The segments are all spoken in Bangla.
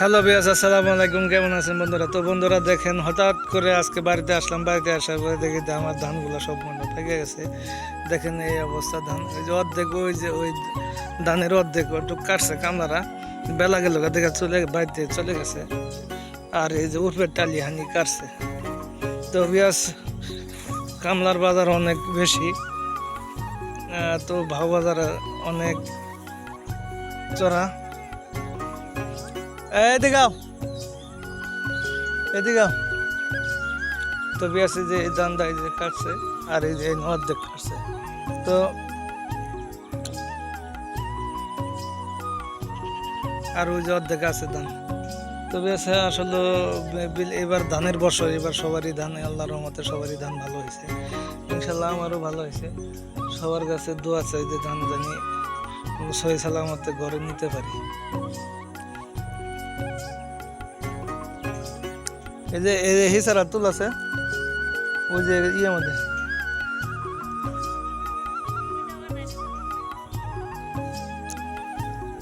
হ্যালো বিয়াস আসসালামু আলাইকুম, কেমন আছেন বন্ধুরা? তো বন্ধুরা দেখেন, হঠাৎ করে আজকে বাড়িতে আসলাম, বাড়িতে আসার পরে দেখি যে আমার ধানগুলো সব মনে পেকে গেছে। দেখেন এই অবস্থা ধান ওই যে অর্ধেক, ওই যে ওই ধানের অর্ধেক একটু কাটছে কামলারা। বেলা গেল, দেখে চলে, বাড়িতে চলে গেছে। আর এই যে উঠবে টালি হানি কাটছে। তো বিয়াস কামলার বাজার অনেক বেশি। তো ভাও বাজার অনেক চড়া। এদিকে আও। এদিকে আও। তো বিয়াসে যে এই দান এই যে কাটছে, আর এই যে অর্ধেক কাটছে। তো আর ওই যে অর্ধেক আছে ধান। তো বিয়াসে আসলে এবার ধানের বছর এবার সবারই ধান আল্লাহর রহমতে সবারই ধান ভালো হয়েছে। ইনশাল্লাহ আমারও ভালো হয়েছে। সবার কাছে দোয়া চাই যে ধান জানি, সহি সালামতে ঘরে নিতে পারি। এই যে এই যে হিসার তুল আছে। ওই যে ইয়ে মধ্যে।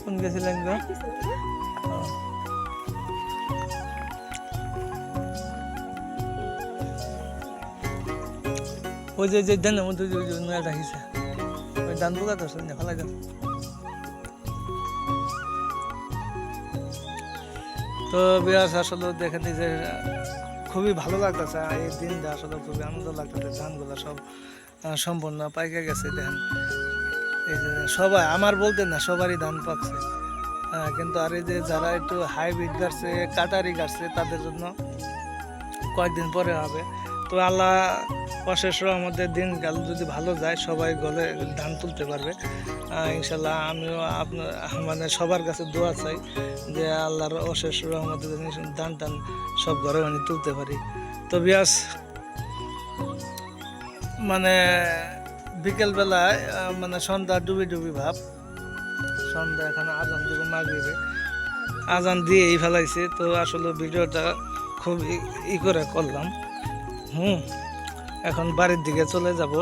কোন গেছিলেন গো ও। ওই যে যে ধানের মধ্যে ওই যে নয়াটা হিসা। ওই ধান পোকা তো ফেলাই দেন। তো বিয়াস, আসলে দেখে যে, খুবই ভালো লাগতেছে এই দিনটা আসলে খুবই আনন্দ লাগতেছে, ধানগুলো সব সম্পূর্ণ পাইকা গেছে, দেখেন। এই যে সবাই, আমার বলতে না, সবারই ধান পাকছে। কিন্তু আর এই যে যারা একটু হাইব্রিড গাছছে কাটারি গাছছে তাদের জন্য কয়েকদিন পরে হবে। তো আল্লাহ অশেষ আমাদের দিনকাল যদি ভালো যায়, সবাই গলে ধান তুলতে পারবে। ইনশাল্লাহ আমিও আপনার মানে সবার কাছে দোয়া চাই যে আল্লাহর অশেষ রহমতে ধান টান সব ঘরে মানে তুলতে পারি। তো বিয়াস মানে বিকেলবেলায় মানে সন্ধ্যা ডুবি ডুবি ভাব, সন্ধ্যা এখানে আজান দিব মাগরিবে। আজান দিয়েই ফেলাইছে, তো আসলে ভিডিওটা খুব ই করে করলাম। হুম এখন বাড়ির দিকে চলে যাব।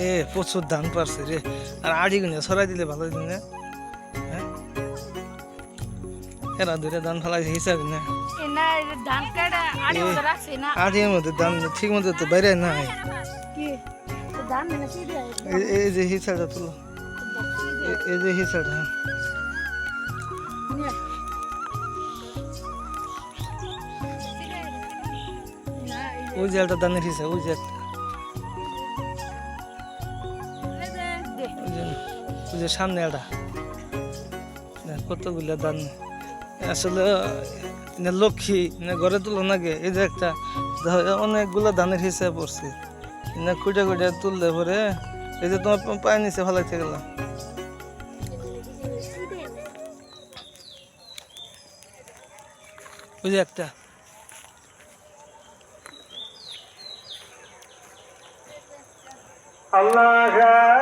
এ প্রচুর ধান পারছে রে। আর আড়ি গুনে সরাই দিলে ভালো দিন হ্যাঁ? এরা দুইটা ধান ফেলাইছে হিসাবে না না। আড়ির মধ্যে ধান ঠিক মতো তো বাইরে নাই। কি? তো ধান মানে এই- যে হিসাবটা তুলো। এই যে হিসাবটা। হ্যাঁ ওই যে একটা ধানের হিসাব ওই যে একটা ওই যে সামনে একটা কতগুলো ধান আসলে লক্ষ্মী ঘরে তুলো নাকি এই যে একটা অনেকগুলো দানের হিসাব পড়ছে না কুইটা কুইটা তুললে পরে, এই যে তোমার পা- পায়ের নিচে ফেলাইতে গেলাম। ওই যে একটা। আল্লাহ